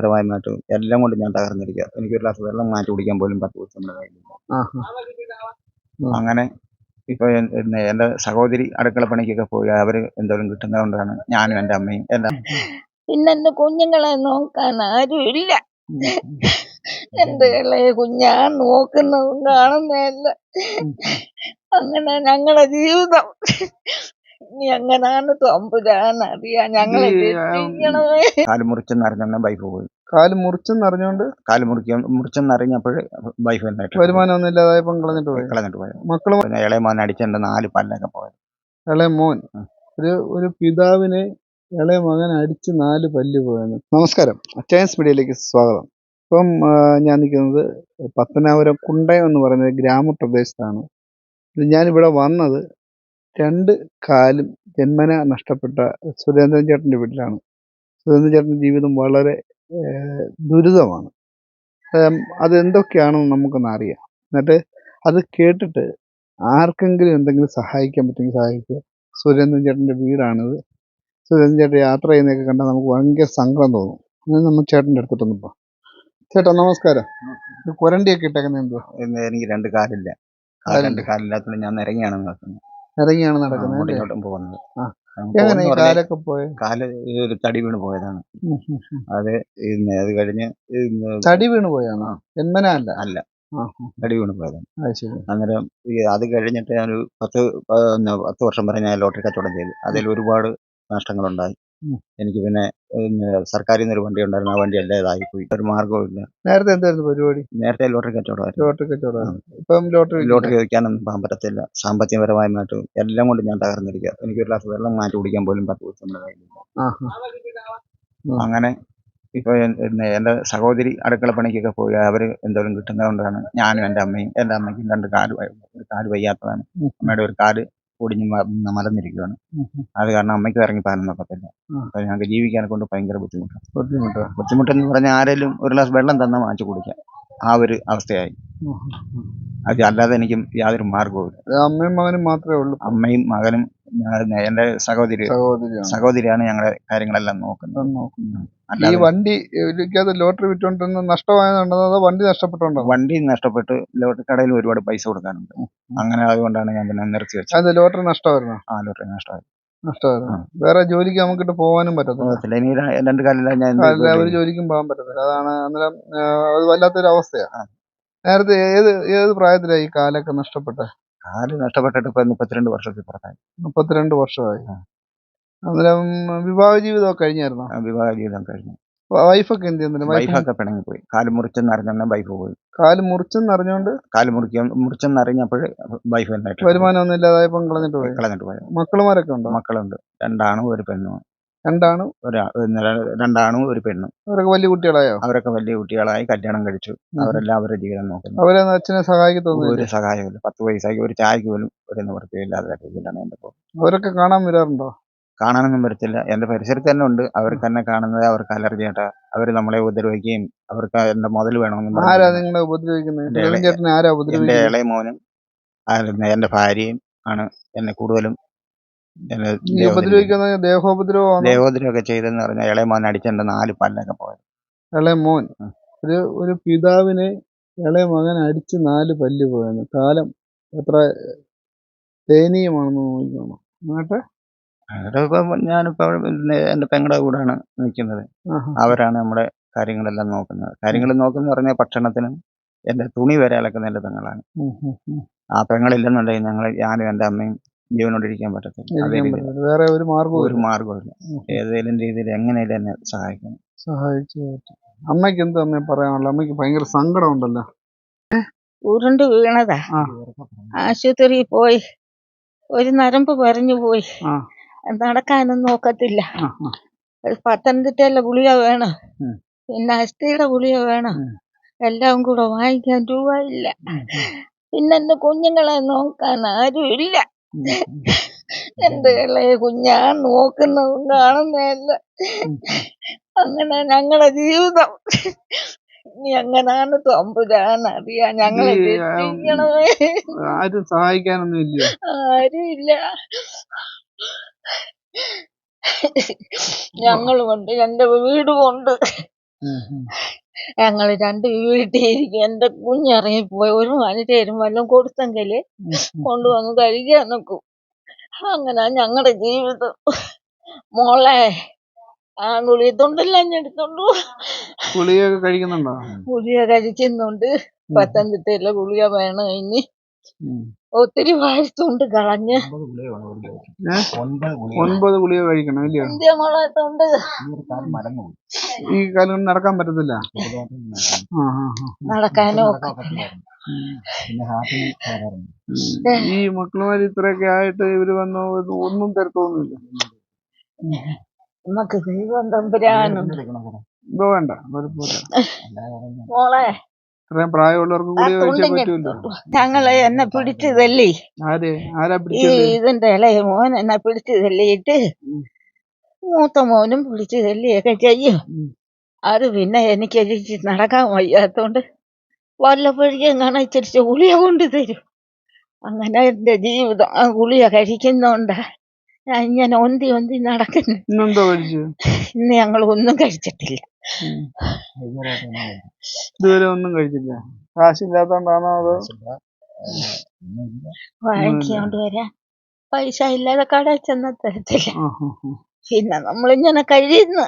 സാമ്പത്തികപരമായിട്ടും എല്ലാം കൊണ്ട് ഞാൻ തകർന്നിരിക്കുക എനിക്ക് ഒരു ഗ്ലാസ് വെള്ളം മാറ്റി കുടിക്കാൻ പോലും പത്ത് ദിവസം നമ്മുടെ കയ്യിലില്ല. അങ്ങനെ ഇപ്പൊ എന്റെ സഹോദരി അടുക്കള പണിക്കൊക്കെ പോയി. അവർ എന്തോരം കിട്ടുന്നത് കൊണ്ടാണ് ഞാനും എന്റെ അമ്മയും എല്ലാം. പിന്നെ എന്റെ കുഞ്ഞുങ്ങളെ നോക്കാൻ ആരും ഇല്ല എന്റെ ഇളയ കുഞ്ഞാ നോക്കുന്നതും കാണുന്നതല്ല. അങ്ങനെ ഞങ്ങളെ ജീവിതം. ഇനി എങ്ങനാണ് തമ്പുരാൻ അറിയാം ഞങ്ങളെ രക്ഷിക്കണമേ കാൽ മുറിച്ചെന്നറിഞ്ഞ വൈഫ് പോയി. കാൽ മുറിച്ചെന്നറിഞ്ഞോണ്ട് കാൽ മുറിക്ക മുറിച്ചെന്നറിഞ്ഞപ്പോഴേ വൈഫ് എന്നായിട്ട് വരുമാനമൊന്നും ഇല്ലാതായപ്പം കളഞ്ഞിട്ട് പോയി. കളഞ്ഞിട്ട് പോയത് മക്കളും ഇളയ മോൻ അടിച്ചെന്റെ നാല് പല്ലൊക്കെ പോയത് ഇളയ മോൻ. ഒരു ഒരു പിതാവിനെ ഇളയ മകൻ അടിച്ച് നാല് പല്ല് പോയെന്ന്. നമസ്കാരം. അച്ചയൻസ് മീഡിയയിലേക്ക് സ്വാഗതം. ഇപ്പം ഞാൻ നിൽക്കുന്നത് പത്തനാപുരം കുണ്ടയം എന്ന് പറയുന്ന ഗ്രാമപ്രദേശത്താണ്. ഞാനിവിടെ വന്നത് രണ്ട് കാലും ജന്മന നഷ്ടപ്പെട്ട സുരേന്ദ്രൻ ചേട്ടന്റെ വീട്ടിലാണ്. സുരേന്ദ്രൻ ചേട്ടന്റെ ജീവിതം വളരെ ദുരിതമാണ്. അതെന്തൊക്കെയാണെന്ന് നമുക്കൊന്ന് അറിയാം. എന്നിട്ട് അത് കേട്ടിട്ട് ആർക്കെങ്കിലും എന്തെങ്കിലും സഹായിക്കാൻ പറ്റുമെങ്കിൽ സഹായിക്കുക. സുരേന്ദ്രൻ ചേട്ടന്റെ വീടാണിത്. സുരേന്ദ്രൻ ചേട്ടൻ യാത്ര ചെയ്യുന്നതൊക്കെ കണ്ടാൽ നമുക്ക് ഭയങ്കര സങ്കടം തോന്നും. അങ്ങനെ നമ്മൾ ചേട്ടന്റെ അടുത്തിട്ടൊന്ന് പോ ചേട്ടാ നമസ്കാരം. കുരണ്ടിയൊക്കെ ഇട്ടേക്കുന്നത് എന്തുവാ എനിക്ക് രണ്ട് കാലില്ല. രണ്ട് കാലില്ലാത്തതുകൊണ്ട് ഞാൻ ഇറങ്ങിയാണ് നടക്കുന്നത്. ഇറങ്ങിയാണ് നടക്കുന്നത് അങ്ങോട്ടും അല്ലേ ഇങ്ങോട്ടും പോകുന്നത് എങ്ങനെ ഈ കാലൊക്കെ പോയ? കാൽ ഒരു തടി വീണ് പോയതാണ്. അത് ഇന്ന് അത് കഴിഞ്ഞ് ഇന്ന് തടി വീണ് പോയാണോ? ജന്മന അല്ല. തടി വീണ് പോയതാണ്. അന്നേരം ഈ അത് കഴിഞ്ഞിട്ട് ഞാനൊരു പത്ത് പത്ത് വർഷം വരെ ഞാൻ ലോട്ടറി കച്ചവടം ചെയ്തു. അതിൽ ഒരുപാട് നഷ്ടങ്ങളുണ്ടായി. എനിക്ക് പിന്നെ സർക്കാരിൽ നിന്ന് ഒരു വണ്ടി ഉണ്ടായിരുന്നു. ആ വണ്ടി അല്ലേതായി പോയി. ഒരു മാർഗവും ഇല്ല. നേരത്തെ എന്തായിരുന്നു പരിപാടി? നേരത്തെ ലോട്ടറി കച്ചവടമായിരുന്നു. ലോട്ടറി കച്ചവടമാണ് ഇപ്പം ലോട്ടറി ലോട്ടറി ചോദിക്കാനൊന്നും പോകാൻ പറ്റത്തില്ല. സാമ്പത്തികപരമായിട്ടും എല്ലാം കൊണ്ട് ഞാൻ തകർന്നിരിക്കുക എനിക്ക് ഒരു ഗ്ലാസ് വെള്ളം മാറ്റി കുടിക്കാൻ പോലും പത്ത് ദിവസം നമ്മുടെ കയ്യിലില്ല അങ്ങനെ ഇപ്പൊ എന്റെ എന്റെ സഹോദരി അടുക്കള പണിക്കൊക്കെ പോയി. അവർ എന്തോരം കിട്ടുന്നത് കൊണ്ടാണ് ഞാനും എന്റെ അമ്മയും എന്റെ അമ്മയ്ക്കും രണ്ട് കാൽ ഒരു കാൽ വയ്യാത്തതാണ്. അമ്മയുടെ ഒരു കാൽ ഒടിഞ്ഞ് മ- മലർന്നിരിക്കുകയാണ് അത് കാരണം അമ്മയ്ക്ക് ഇറങ്ങി പാനം ഒക്കത്തില്ല അപ്പം ഞങ്ങൾക്ക് ജീവിക്കാനെ കൊണ്ട് ഭയങ്കര ബുദ്ധിമുട്ടാണ്. ബുദ്ധിമുട്ട്. ബുദ്ധിമുട്ടെന്ന് പറഞ്ഞാൽ ആരെങ്കിലും ഒരു ഗ്ലാസ് വെള്ളം തന്നാൽ വാങ്ങിച്ചു കുടിക്കാം. ആ ഒരു അവസ്ഥയായി. അത് അല്ലാതെ എനിക്കും യാതൊരു മാർഗവും ഇല്ല അമ്മയും മകനും മാത്രമേ ഉള്ളൂ. അമ്മയും മകനും എന്റെ സഹോദരി സഹോദരിയാണ്. ഞങ്ങളെ കാര്യങ്ങളെല്ലാം നോക്കുന്നത്. ഈ വണ്ടി അത് ലോട്ടറി വിറ്റോണ്ടെന്ന് നഷ്ടമായതുണ്ടോ അതോ വണ്ടി നഷ്ടപ്പെട്ടുണ്ടോ വണ്ടി നഷ്ടപ്പെട്ട് ലോട്ടറി കടയിൽ ഒരുപാട് പൈസ കൊടുക്കാനുണ്ട്. അങ്ങനെ അതുകൊണ്ടാണ് ഞാൻ പിന്നെ നിർത്തി വെച്ചത്. അത് ലോട്ടറി നഷ്ടമായിരുന്നു? ആ ലോട്ടറി നഷ്ടമായിരുന്നു? നഷ്ടമായിരുന്നു വേറെ ജോലിക്ക് നമുക്കിട്ട് പോകാനും പറ്റത്തില്ല. ഇനി രണ്ട് കാലില്ല ഞാൻ ഒരു ജോലിക്കും പോകാൻ പറ്റത്തില്ല. അതാണ് അന്നേരം അത് വല്ലാത്തൊരു അവസ്ഥയാണ് നേരത്തെ ഏത് ഏത് പ്രായത്തിലായി ഈ കാലൊക്കെ നഷ്ടപ്പെട്ടെ? കാൽ നഷ്ടപ്പെട്ടിട്ട് ഇപ്പൊ മുപ്പത്തിരണ്ട് വർഷത്തിൽ പുറത്തായി? മുപ്പത്തിരണ്ട് വർഷമായി. അന്നേരം വിവാഹ ജീവിതം കഴിഞ്ഞായിരുന്നു? ആ, വിവാഹ ജീവിതം കഴിഞ്ഞു. വൈഫൊക്കെ എന്ത് ചെയ്യുന്നില്ല വൈഫ് വൈഫൊക്കെ പിണങ്ങി പോയി. കാൽ മുറിച്ചെന്ന് അറിഞ്ഞ വൈഫ് പോയി. കാൽ മുറിച്ചെന്ന് അറിഞ്ഞോണ്ട് കാൽ മുറിക്കാൻ മുറിച്ചെന്ന് അറിഞ്ഞപ്പോഴേ വൈഫ് എന്നായിട്ട് വരുമാനമൊന്നും ഇല്ലാതായപ്പം കളഞ്ഞിട്ട് പോയി? കളഞ്ഞിട്ട് പോയി. മക്കളുമാരൊക്കെ ഉണ്ടോ? മക്കളുണ്ട്. രണ്ടാണും ഒരു പെണ്ണും. രണ്ടാണ്? ഒരാ രണ്ടാണും ഒരു പെണ്ണും. അവരൊക്കെ വലിയ കുട്ടികളായോ? അവരൊക്കെ വലിയ കുട്ടികളായി കല്യാണം കഴിച്ചു. അവരെല്ലാം അവരുടെ ജീവിതം നോക്കുന്നു. അവരെ അച്ഛനെ സഹായിക്കത്തൊന്നുമില്ല. ഒരു സഹായമില്ല പത്ത് പൈസയ്ക്ക് ഒരു ചായക്ക് പോലും ഒരു നിവൃത്തിയില്ലാത്ത രീതിയിലാണ് എന്റെ അവരൊക്കെ കാണാൻ വരാറുണ്ടോ? കാണാനൊന്നും വരത്തില്ല. എന്റെ പരിസരത്ത് തന്നെ ഉണ്ട്. അവർക്ക് തന്നെ കാണുന്നത് അവർക്ക് അലർജി ആട്ടാ അവർ നമ്മളെ ഉപദ്രവിക്കുകയും അവർക്ക് എന്റെ മുതൽ വേണമെന്നും ആരാ നിങ്ങളെ ഉപദ്രവിക്കുന്നത് എന്റെ ഇളയ- ചേട്ടനെ ആരാ എന്റെ ഉപദ്രവിക്കുന്നത് ഇളയ മോനും എന്റെ എന്റെ ഭാര്യയും ആണ് എന്നെ കൂടുതലും ഉപദ്രവിക്കുന്നത് ദേഹോപദ്രവമാണോ? ദേഹോദ്രവമൊക്കെ ചെയ്തെന്ന് പറഞ്ഞാൽ ഇളയ മോൻ അടിച്ചെന്റെ നാല് പല്ലൊക്കെ പോയത്. ഇളയ മോൻ? ഒരു ഒരു പിതാവിനെ ഇളയ മകൻ അടിച്ച് നാല് പല്ല് പോയെന്ന്. കാലം എത്ര ദയനീയമാണെന്ന് നോക്കണം എന്നിട്ട്? ഇപ്പം ഞാനിപ്പോൾ എന്റെ പെങ്ങളുടെ കൂടാണ് നിൽക്കുന്നത്. അവരാണ് നമ്മുടെ കാര്യങ്ങളെല്ലാം നോക്കുന്നത്. കാര്യങ്ങൾ നോക്കുന്ന പറഞ്ഞാൽ ഭക്ഷണത്തിനും എന്റെ തുണി വരെ അലക്കുന്ന എന്റെ പെങ്ങളാണ്. ആ പെങ്ങളില്ലെന്നുണ്ടെങ്കിൽ ഞങ്ങൾ ഞാനും എന്റെ അമ്മയും ജീവനോടിരിക്കാൻ പറ്റത്തില്ല. വേറെ ഒരു മാർഗവും ഒരു മാർഗമില്ല ഏതെങ്കിലും രീതിയിൽ എങ്ങനെയും എന്നെ സഹായിക്കണം. സഹായിച്ചു അമ്മയ്ക്ക് എന്താ അമ്മ പറയാനുള്ളത്? അമ്മയ്ക്ക് ഭയങ്കര സങ്കടം ഉണ്ടല്ലോ ഉരുണ്ട് വീണതാ. ആശുപത്രി ആശുപത്രിയിൽ പോയി. ഒരു നരമ്പ് പറഞ്ഞു പോയി. നടക്കാനൊന്നും നോക്കത്തില്ല. പത്തനംതിട്ടയിലെ ഗുളിക വേണം. പിന്നെ അസ്ഥിയുടെ ഗുളിക വേണം. എല്ലാം കൂടെ വാങ്ങിക്കാൻ രൂപ ഇല്ല പിന്നെ എന്റെ കുഞ്ഞുങ്ങളെ നോക്കാൻ ആരും ഇല്ല. എന്റെ ഇളയ കുഞ്ഞാ നോക്കുന്നതും കാണുന്നതല്ല അങ്ങനെ ഞങ്ങളെ ജീവിതം. ഇനി എങ്ങനാണ് തമ്പുരാൻ അറിയാ? ഞങ്ങളെ ഈ, ആ, രക്ഷിക്കണമേ ആരും സഹായിക്കാനൊന്നും ഇല്ലയോ? ആരുമില്ല ഞങ്ങളുമുണ്ട് എന്റെ വീടുമുണ്ട് ഉം, ഉം. ഞങ്ങൾ രണ്ട് വീട്ടിൽ ഇരിക്കും എന്റെ കുഞ്ഞിറങ്ങിപ്പോയി. ഒരു മനുഷ്യരും വല്ലതും കൊടുത്തെങ്കിൽ കൊണ്ടുവന്ന് കഴിക്കാൻ നോക്കും. അങ്ങനെ ഞങ്ങളുടെ ജീവിതം. മോളെ ആ ഗുളികത്തുണ്ടെല്ലാം ഞാൻ എടുത്തോണ്ട് ഗുളിയൊക്കെ കഴിക്കുന്നുണ്ടോ? ഗുളിക കഴിക്കുന്നുണ്ട്. പത്തനംതിട്ടയിലെ ഗുളിക വേണം ഇനി. ഒത്തിരി വാഴ്ത്തുണ്ട് കളഞ്ഞ്? ഒൻപത് ഗുളിക കഴിക്കണം ഇല്ലയോ? ഈ കാലം കൊണ്ട് നടക്കാൻ പറ്റത്തില്ല. നടക്കാനോ. ഈ മക്കളുമാര് ഇത്രയൊക്കെ ആയിട്ട് ഇവർ വന്നോ ഒന്നും തരത്തൊന്നുമില്ല. നമുക്ക് ദൈവം തമ്പുരാനും. ഇതോ വേണ്ട മോളെ ഇത്രയും പ്രായമുള്ളവർക്ക് കൂടി തുണ്ടെങ്കിൽ പറ്റൂല്ലോ. ഞങ്ങളെ എന്നെ പിടിച്ചതല്ലേ? ആര്? ആരാ ഈ പിടിച്ചത്? ഇതിന്റെ ഇളയ മോൻ എന്നെ പിടിച്ച് തല്ലിയിട്ട് മൂത്ത മോനും പിടിച്ച് തല്ലിയൊക്കെ ചെയ്യും. ഉം. അത് പിന്നെ എനിക്ക് എനിക്ക് നടക്കാൻ വയ്യാത്തോണ്ട് വല്ലപ്പോഴേക്കും കാണാൻ ഇച്ചിരി ഗുളിക കൊണ്ട് തരും അങ്ങനെ എന്റെ ജീവിതം ആ ഗുളിക കഴിക്കുന്നോണ്ടാ. ഞാൻ ഇങ്ങനെ ഒന്തി ഒന്തി നടക്കുന്നു. ഇന്നെന്തോ കഴിച്ചു ഇന്ന് ഞങ്ങൾ ഒന്നും കഴിച്ചിട്ടില്ല. ഇതുവരെ ഒന്നും കഴിച്ചില്ല കാശില്ലാത്തോണ്ടാണോ അതോ? വാങ്ങിക്കൊണ്ട് വരാ. പൈസ ഇല്ലാതെ കടയിൽ ചെന്ന തരത്തില്ല ആ, നമ്മൾ ആ. പിന്നെ നമ്മളിങ്ങനെ കഴിയുന്നു.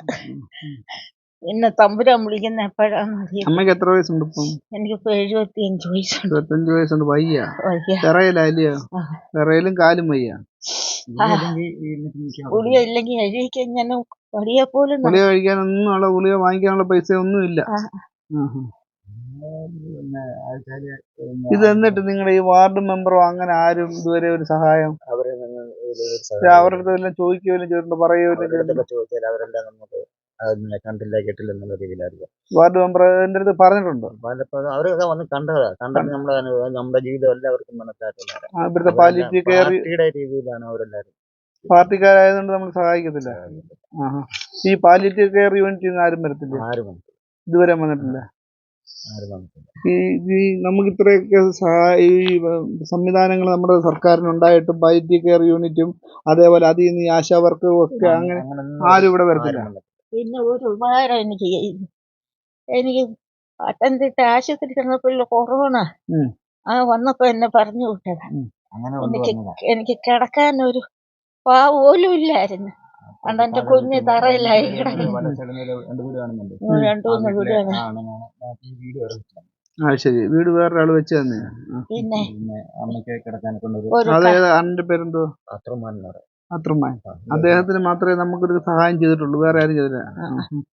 പിന്നെ തമ്പുരാൻ വിളിക്കുന്ന എപ്പോഴാന്ന് അറിയാം അമ്മയ്ക്ക് എത്ര വയസ്സുണ്ട് ഇപ്പം? എനിക്കിപ്പോ എഴുപത്തി അഞ്ച് വയസ്സുണ്ട്. ഇരുപത്തഞ്ച് വയസ്സുണ്ട്. വയ്യ. വയ്യ. വിറയലും അല്ലയോ ആ. വിറയിലും കാലും വയ്യ. ഗുളിക ഇല്ലെങ്കിൽ എഴുതിക്കാൻ ഞാൻ വടിയെ പോലും നട- ഗുളിക കഴിക്കാനൊന്നും ഉള്ള ഗുളിക വാങ്ങിക്കാനുള്ള പൈസ ഒന്നും ഇല്ല. ആ. ഇത് എന്നിട്ട് നിങ്ങളുടെ ഈ വാർഡ് മെമ്പറോ അങ്ങനെ ആരും ഇതുവരെ ഒരു സഹായം? അവരെ നിങ്ങൾ ഒരു അവരുടെ അടുത്ത് എല്ലാം ചോദിക്കുകയും ചെയ്തിട്ടുണ്ട്? പറയുകയും ചെയ്തിട്ടുണ്ട്? ചോദിച്ചാൽ അവരെല്ലാം നമുക്ക് കണ്ടില്ല കേട്ടില്ല എന്നുള്ള രീതിയിലായിരിക്കും. വാർഡ് മെമ്പറിന്റെ അടുത്ത് പറഞ്ഞിട്ടുണ്ട്. പലപ്പോഴും അവരൊക്കെ വന്ന് കണ്ടതാ. കണ്ടാണ് നമ്മുടെ അനുഭവം നമ്മുടെ ജീവിതം എല്ലാവർക്കും മനസ്സിലാക്കുന്നത് ആ, ഇവിടുത്തെ പാലിറ്റി കെയർ പാർട്ടിയുടെ രീതിയിലാണ് അവരെല്ലാവരും പാർട്ടിക്കാരായതുകൊണ്ട് നമ്മൾ സഹായിക്കത്തില്ല. ഈ പാലിറ്റീവ് കെയർ യൂണിറ്റിൽ നിന്ന് ആരും വരത്തില്ല. ആരും വന്നിട്ടില്ല. ഇതുവരെ വന്നിട്ടില്ല. ആരും വന്നിട്ടില്ല. ഈ ഈ നമുക്ക് ഇത്രയൊക്കെ സഹായ ഈ സംവിധാനങ്ങൾ നമ്മുടെ സർക്കാരിന് ഉണ്ടായിട്ടും പാലിറ്റീവ് കെയർ യൂണിറ്റും അതേപോലെ അതിൽ നിന്ന് ഈ ആശാ വർക്കും ഒക്കെ അങ്ങനെ ആരും ഇവിടെ വരത്തില്ല. പിന്നെ ഒരു ഉപകാരം എനിക്ക് ചെയ്തു എനിക്ക് പത്തനംതിട്ട ആശുപത്രി ചെന്നപ്പോൾ കൊറോണ ഉം. ആ വന്നപ്പോ എന്നെ പറഞ്ഞു വിട്ടതാ. അങ്ങനെ എനിക്ക് കൊണ്ടുവന്നതാ. എനിക്ക് കിടക്കാൻ ഒരു പാ പോലും ഇല്ലായിരുന്നു. അതുകൊണ്ട് എന്റെ കുഞ്ഞ് തറയിലായി കിടക്കുന്നു വല രണ്ട് വീട് കാണുന്നുണ്ട്. രണ്ടു ആ മൂന്ന് വീട്ടിലെ- ബാക്കി വീട് ശരി. വീട് വേറൊരാൾ വെച്ച് പിന്നെ പിന്നെ അമ്മയ്ക്ക് കിടക്കാനൊക്കെ ഒരു അണ്ണന്റെ പേരെന്തോ അത്രമാൻ അത്രമാൻ അദ്ദേഹത്തിന് മാത്രമേ നമുക്കൊരു സഹായം ചെയ്തിട്ടുള്ളൂ. വേറെ ആരും ചെയ്തില്ല.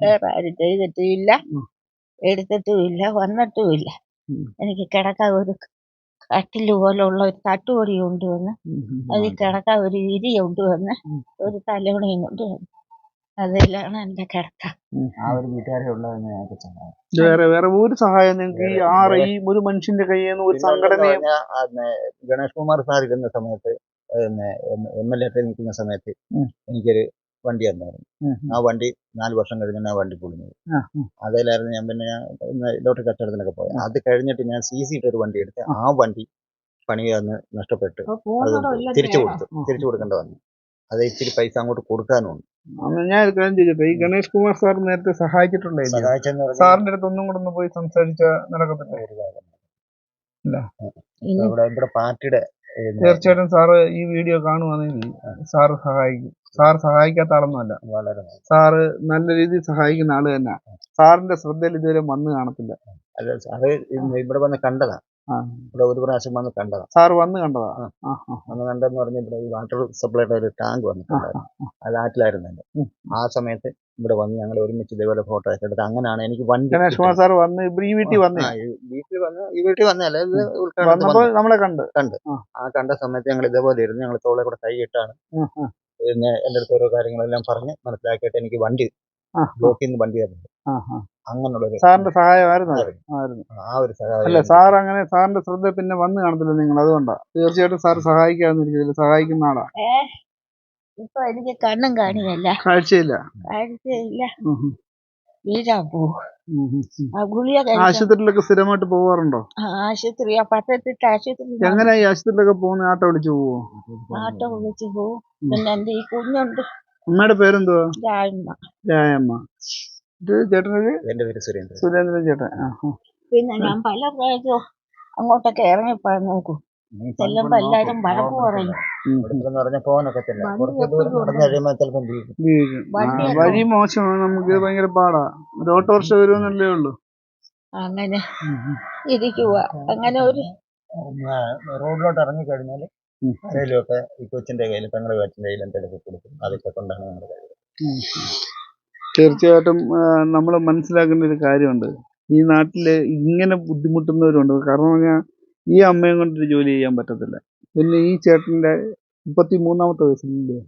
വേറെ ആരും ചെയ്തിട്ടുമില്ല. എടുത്തിട്ടുമില്ല വന്നിട്ടുമില്ല. എനിക്ക് കിടക്കാൻ ഒരു കട്ടിൽ പോലുള്ള ഒരു തട്ടുപൊടി കൊണ്ടുവന്ന് അതിൽ കിടക്കാൻ ഒരു ഇരി കൊണ്ടുവന്ന് ഒരു തലവണയും കൊണ്ടുവന്ന്. അതിലാണ് എന്റെ കിടക്ക വേറെ വേറെ ഒരു സഹായം നിങ്ങൾക്ക് ഈ ആറ് ഈ ഒരു മനുഷ്യന്റെ കയ്യിൽ നിന്ന് ഒരു സംഘടനയും ഗണേഷ് കുമാർ സാർ ഇരുന്ന സമയത്ത് എം എൽ എ നിൽക്കുന്ന സമയത്ത് എനിക്കൊരു വണ്ടി തന്നായിരുന്നു. ആ വണ്ടി നാല് വർഷം കഴിഞ്ഞാണ് ആ വണ്ടി പൊളിഞ്ഞത്. അതിലായിരുന്നു ഞാൻ പിന്നെ ലോട്ടറി കച്ചവടത്തിനൊക്കെ പോയത്. അത് കഴിഞ്ഞിട്ട് ഞാൻ സി സി ഒരു വണ്ടി എടുത്ത് ആ വണ്ടി പണി വന്ന് നഷ്ടപ്പെട്ട്. അത് തിരിച്ചു കൊടുത്തു. തിരിച്ചു കൊടുക്കേണ്ട വന്നു. അത് ഇച്ചിരി പൈസ അങ്ങോട്ട് കൊടുക്കാനുണ്ട്. അന്ന് ഞാൻ ഒരു കാര്യം ചോദിച്ചോട്ടെ? ഈ ഗണേഷ് കുമാർ സാർ നേരത്തെ സഹായിച്ചിട്ടുണ്ടായിരുന്നു സാറിന്റെ അടുത്ത് ഒന്നും കൂടെ ഒന്ന് പോയി സംസാരിച്ച നടക്കത്തില്ല? ഇവിടെ ഇവിടെ പാർട്ടിയുടെ തീർച്ചയായിട്ടും സാറ് ഈ വീഡിയോ കാണുവാണെങ്കിൽ സാറ് സഹായിക്കും. സാർ സഹായിക്കാത്ത ആളൊന്നുമല്ല. വളരെ സാറ് നല്ല രീതിയിൽ സഹായിക്കുന്ന ആൾ തന്നെ. സാറിന്റെ ശ്രദ്ധയിൽ ഇതുവരെ വന്നു കാണത്തില്ല. അല്ല സാറ് ഇവിടെ വന്ന് കണ്ടതാ. ഇവിടെ ഒരു പ്രാവശ്യം വന്ന് കണ്ടതാ. സാറ് വന്ന് കണ്ടതാ? ആ. ആ, ആ. വന്ന് കണ്ടെന്ന് പറഞ്ഞ ഇവിടെ ഈ വാട്ടർ സപ്ലൈയുടെ ഒരു ടാങ്ക് വന്നിട്ടുണ്ടായിരുന്നു. അത് ആറ്റിലായിരുന്നു എന്റെ ആ സമയത്ത് ഇവിടെ വന്ന് ഞങ്ങൾ ഒരുമിച്ച് ഇതേപോലെ ഫോട്ടോ ഒക്കെ എടുത്ത് അങ്ങനെയാണ് എനിക്ക് വണ്ടി ഗണേഷ് കുമാർ സാർ വന്ന് ഈ വീട്ടിൽ വന്ന്? വീട്ടിൽ വന്ന് ഈ വീട്ടിൽ വന്നല്ല ഇത് ഉദ്ഘാടനത്തിന് നമ്മളെ കണ്ട്. ആ. കണ്ട സമയത്ത് ഞങ്ങൾ ഇതേപോലെ ഇരുന്ന് ഞങ്ങൾ തോളെ കൂടെ കൈയിട്ടാണ് പിന്നെ എന്റെ അടുത്ത് ഓരോ കാര്യങ്ങളെല്ലാം പറഞ്ഞ് മനസ്സിലാക്കിയിട്ട് എനിക്ക് വണ്ടി ബ്ലോക്കിൽ നിന്ന് വണ്ടി തരുന്നത് അങ്ങനെയുള്ള സാറിന്റെ സഹായമായിരുന്നു. ആയിരുന്നു. ആ ഒരു സഹായം അല്ല സാർ അങ്ങനെ സാറിന്റെ ശ്രദ്ധ പിന്നെ വന്നു കാണത്തില്ല നിങ്ങൾ അതുകൊണ്ടാ. തീർച്ചയായിട്ടും സാർ സഹായിക്കാന്നിരിക്കത്തില്ല സഹായിക്കുന്ന ആളാ. ഇപ്പൊ എനിക്ക് കണ്ണും കാണിയല്ല കാഴ്ചയില്ല. കാഴ്ചയില്ല. വീഴാൻ ആശുപത്രിയിലൊക്കെ സ്ഥിരമായിട്ട് പോവാറുണ്ടോ? ആശുപത്രി എങ്ങനെ ഈ ആശുപത്രിയിലൊക്കെ പോകുന്ന? ആട്ടോ വിളിച്ചു പോവോ? ആട്ടോ വിളിച്ചു പോവും. പിന്നെ എന്റെ ഈ കുഞ്ഞുണ്ട്. അമ്മയുടെ പേരെന്തുവാ? രായ്മ രായമ്മ. ഇത് ചേട്ടനൊരു എന്റെ പേര് സുരേന്ദ്രൻ. സുരേന്ദ്രൻ ചേട്ടൻ. ആ ആ. പിന്നെ ഞാൻ പല പ്രാവശ്യവും അങ്ങോട്ടൊക്കെ ഇറങ്ങിപ്പോയി നോക്കൂ. ചെല്ലുമ്പോ എല്ലാരും. വഴക്ക് പറയും. ഉം. ഇവിടുത്തെന്ന് പറഞ്ഞാൽ പോകാനൊക്കത്തില്ല വണ്ടി കുറച്ച് ദൂരം എപ്പോഴും നടന്നു കഴിയുമ്പോൾ ചിലപ്പോൾ വീഴും. വീഴും. ആ, വണ്ടി വഴി മോശമാണ്. നമുക്ക് ഭയങ്കര പാടാ. ഒരു ഓട്ടോറിക്ഷ വരുമെന്നല്ലേ ഉള്ളൂ. അങ്ങനെ ഇരിക്കുക അങ്ങനെ ഒരു റോഡിലോട്ട് ഇറങ്ങി കഴിഞ്ഞാൽ ഉം. ആരെങ്കിലുമൊക്കെ ഈ കൊച്ചിന്റെ കയ്യിൽ പെങ്ങളുടെ കൊച്ചിന്റെ കയ്യിൽ എന്തെങ്കിലും കൊടുക്കും. അതൊക്കെ കൊണ്ടാണ് നമ്മുടെ കാര്യം തീർച്ചയായിട്ടും നമ്മൾ മനസ്സിലാക്കേണ്ട ഒരു കാര്യമുണ്ട്. ഈ നാട്ടിൽ ഇങ്ങനെ ബുദ്ധിമുട്ടുന്നവരുണ്ട്. കാരണം പറഞ്ഞാൽ ഈ അമ്മയും കൊണ്ടൊരു ജോലി ചെയ്യാൻ പറ്റത്തില്ല. പിന്നെ ഈ ചേട്ടന്റെ മുപ്പത്തി മൂന്നാമത്തെ വയസ്സിലില്ലേ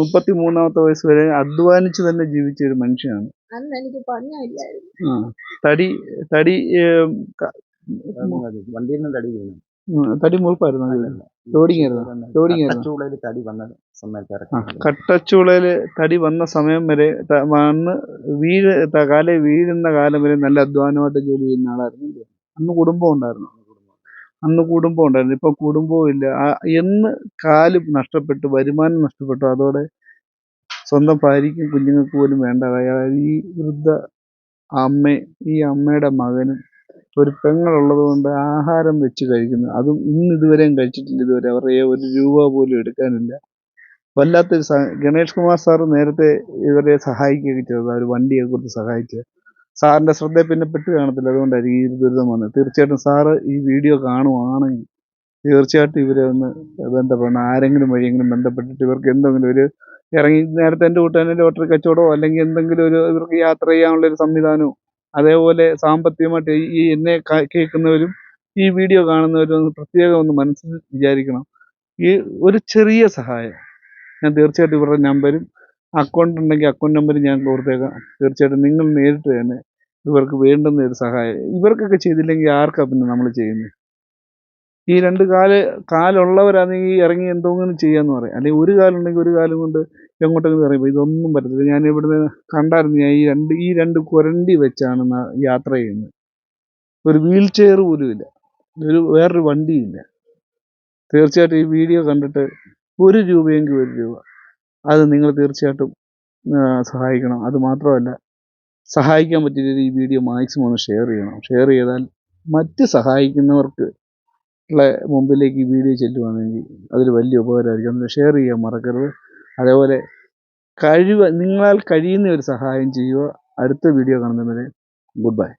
മുപ്പത്തി മൂന്നാമത്തെ വയസ്സ് വരെ അധ്വാനിച്ച് തന്നെ ജീവിച്ച ഒരു മനുഷ്യനാണ്. തടി തടി വണ്ടിയിൽ നിന്ന് തടി വീണു. തടി മുഴുപ്പായിരുന്നു ലോഡിങ് ആയിരുന്നു ലോഡിങ് ആയിരുന്നു തടി വന്ന സമയത്ത് കട്ടച്ചൂളയിൽ തടി വന്ന സമയം വരെ വന്ന് വീഴ് കാലെ വീഴുന്ന കാലം വരെ നല്ല അധ്വാനമായിട്ട് ജോലി ചെയ്യുന്ന ആളായിരുന്നു. അന്ന് കുടുംബം ഉണ്ടായിരുന്നു. അന്ന് കുടുംബം ഉണ്ടായിരുന്നു. ഇപ്പൊ കുടുംബവും ഇല്ല. എന്ന് കാൽ നഷ്ടപ്പെട്ടു വരുമാനം നഷ്ടപ്പെട്ടു. അതോടെ സ്വന്തം ഭാര്യയ്ക്കും കുഞ്ഞുങ്ങൾക്ക് പോലും വേണ്ടതായ. ഈ വൃദ്ധ അമ്മ ഈ അമ്മയുടെ മകനും ഒരു പെങ്ങളുള്ളത് കൊണ്ട് ആഹാരം വെച്ച് കഴിക്കുന്നു. അതും ഇന്ന് ഇതുവരെയും കഴിച്ചിട്ടില്ല. ഇതുവരെ അവരുടെ ഒരു രൂപ പോലും എടുക്കാനില്ല. വല്ലാത്തൊരു ഗണേഷ് കുമാർ സാറ് നേരത്തെ ഇവരെ സഹായിക്കുകയൊക്കെ ചെയ്തത്. ഒരു വണ്ടിയെ കുറിച്ച് സഹായിച്ചത് സാറിന്റെ ശ്രദ്ധ പിന്നെ പെട്ട് കാണത്തില്ല. അതുകൊണ്ടായിരിക്കും ഈ ദുരിതം വന്നത്. തീർച്ചയായിട്ടും സാറ് ഈ വീഡിയോ കാണുവാണെങ്കിൽ തീർച്ചയായിട്ടും ഇവരെ ഒന്ന് ബന്ധപ്പെടണം. ആരെങ്കിലും വഴിയെങ്കിലും ബന്ധപ്പെട്ടിട്ട് ഇവർക്ക് എന്തെങ്കിലും ഒരു ഇറങ്ങി നേരത്തെ എന്റെ കൂട്ടുകാരന്റെ ലോട്ടറി കച്ചവടമോ അല്ലെങ്കിൽ എന്തെങ്കിലും ഒരു ഇവർക്ക് യാത്ര ചെയ്യാനുള്ള ഒരു സംവിധാനമോ അതേപോലെ സാമ്പത്തികമായിട്ട് ഈ- എന്നെ കേൾക്കുന്നവരും ഈ വീഡിയോ കാണുന്നവരും ഒന്ന് പ്രത്യേകം ഒന്ന് മനസ്സിൽ വിചാരിക്കണം. ഈ ഒരു ചെറിയ സഹായം. ഞാൻ തീർച്ചയായിട്ടും ഇവരുടെ നമ്പരും അക്കൗണ്ട് ഉണ്ടെങ്കിൽ അക്കൗണ്ട് നമ്പർ ഞാൻ കൊടുത്തേക്കാം. തീർച്ചയായിട്ടും നിങ്ങൾ നേരിട്ട് തന്നെ ഇവർക്ക് വേണ്ടുന്ന ഒരു സഹായം. ഇവർക്കൊക്കെ ചെയ്തില്ലെങ്കിൽ ആർക്കാ പിന്നെ നമ്മൾ ചെയ്യുന്നത് ഈ രണ്ട് കാൽ കാലുള്ളവരാണെങ്കിൽ ഇറങ്ങി എന്തെങ്കിലും ചെയ്യാന്ന് പറയാം. അല്ലെങ്കിൽ ഒരു കാലുണ്ടെങ്കിൽ ഒരു കാലം കൊണ്ട് എങ്ങോട്ടെങ്കിലും ഇറങ്ങി ഇതൊന്നും പറ്റത്തില്ല. ഞാൻ ഇവിടുന്ന് കണ്ടായിരുന്നു ഞാൻ ഈ രണ്ട് ഈ രണ്ട് കുരണ്ടി വെച്ചാണ് യാത്ര ചെയ്യുന്നത്. ഒരു വീൽ ചെയർ പോലും ഇല്ല. ഒരു വേറൊരു വണ്ടിയില്ല തീർച്ചയായിട്ടും ഈ വീഡിയോ കണ്ടിട്ട് ഒരു രൂപയെങ്കിൽ ഒരു രൂപ. അത് നിങ്ങൾ തീർച്ചയായിട്ടും സഹായിക്കണം. അത് മാത്രമല്ല സഹായിക്കാൻ പറ്റിയ ഈ വീഡിയോ മാക്സിമം ഒന്ന് ഷെയർ ചെയ്യണം. ഷെയർ ചെയ്താൽ മറ്റ് സഹായിക്കുന്നവർക്ക് മുമ്പിലേക്ക് ഈ വീഡിയോ ചെല്ലുവാണെങ്കിൽ അതിൽ വലിയ ഉപകാരമായിരിക്കും. ഷെയർ ചെയ്യാൻ മറക്കരുത്. അതേപോലെ കഴിവ് നിങ്ങളാൽ കഴിയുന്ന ഒരു സഹായം ചെയ്യുക. അടുത്ത വീഡിയോ കാണുന്നതുവരെ ഗുഡ് ബൈ